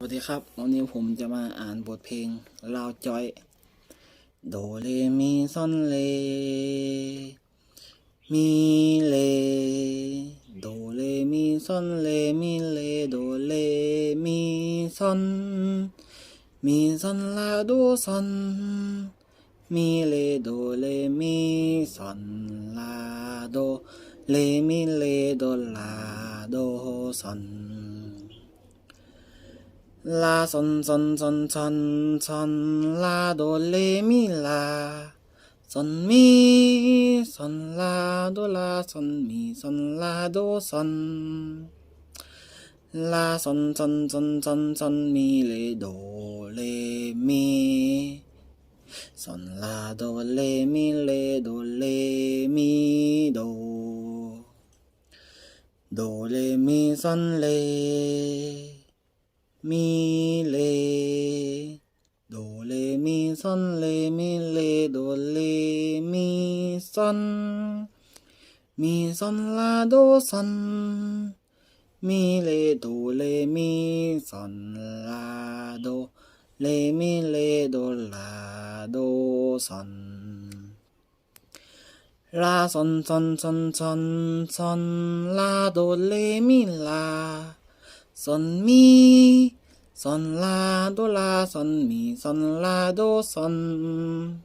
สวัสดีครับ วันนี้ผมจะมาอ่านบทเพลงลาวจอย โดเลมีซอนเล มีเล โดเลมีซอนเล มีเลโดเลมีซอน มีซอนลาโดซอน มีเลโดเลมีซอนลาโดเลมีเลโดลาโดซอน La son son son son son la do le mi la. Son mi son la do la. Son mi son la do son. La son son son son son mi le do le mi. Son la do le mi le do le mi do. Do le mi son le. 미레 도레미 선레미레 도레미 선. 미선라도 선 미레 도레미 선라도 레미레 도라도 선. 라선 선 선 선 선 라도 레미라. 선미 선, 라, 도, 라, 선, 미, 선, 라, 도, 선.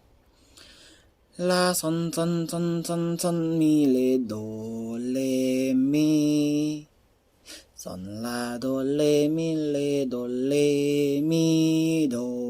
라, 선, 선, 선, 선, 선, 미, 레, 도, 레, 미. 선, 라, 도, 레, 미, 레, 도, 레, 미, 도.